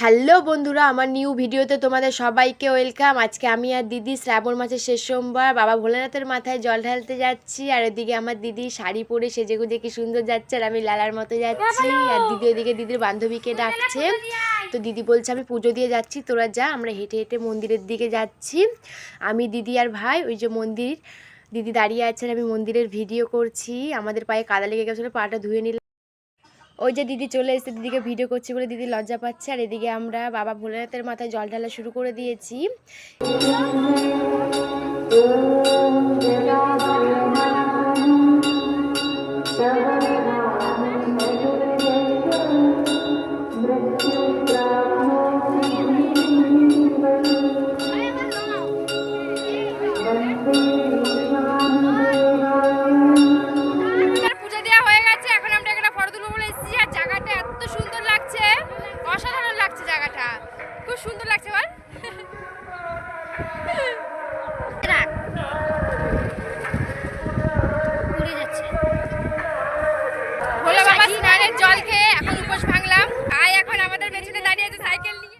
Hello বন্ধুরা আমার new ভিডিওতে তোমাদের সবাইকে ওয়েলকাম আজকে আমি আর দিদি শ্রাবণ মাসের শেষ সোমবার বাবা ভোলেনাথের মাথায় জল ঢালতে যাচ্ছি আর এদিকে আমার দিদি শাড়ি পরে সেজে গুজে কি সুন্দর যাচ্ছে আর আমি লালার মতো যাচ্ছি আর দিদি ওদিকে দিদির বান্ধবীকে ডাকছে। তো দিদি বলছে আমি পুজো দিয়ে যাচ্ছি তোরা যা আমরা হেঁটে হেঁটে মন্দিরের দিকে যাচ্ছি। আমি দিদি আর ভাই ওই যে মন্দির দিদি দাঁড়িয়ে আছেন আমি মন্দিরের ভিডিও করছি। আমাদের পায়ে কাদা লেগে গেছিল পাটা ধুয়ে নিলাম। ওই যে দিদি চলে এসেছে, দিদিকে ভিডিও করছি বলে দিদি লজ্জা পাচ্ছে। আর এদিকে আমরা বাবা ভোলেনাথের মাথায় জল ঢালা শুরু করে দিয়েছি। আছে সাইকেল নিয়ে।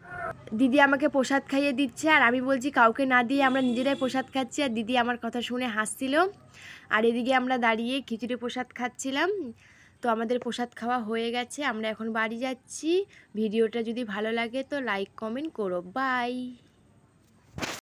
দিদি আমাকে প্রসাদ খাইয়ে দিচ্ছে, আর আমি বলছি কাউকে না দিয়ে আমরা নিজেরাই প্রসাদ খাচ্ছি, আর দিদি আমার কথা শুনে হাসছিল। আর এদিকে আমরা দাঁড়িয়ে খিচুড়ি প্রসাদ খাচ্ছিলাম। তো আমাদের প্রসাদ খাওয়া হয়ে গেছে, আমরা এখন বাড়ি যাচ্ছি। ভিডিওটা যদি ভালো লাগে তো লাইক কমেন্ট করো। বাই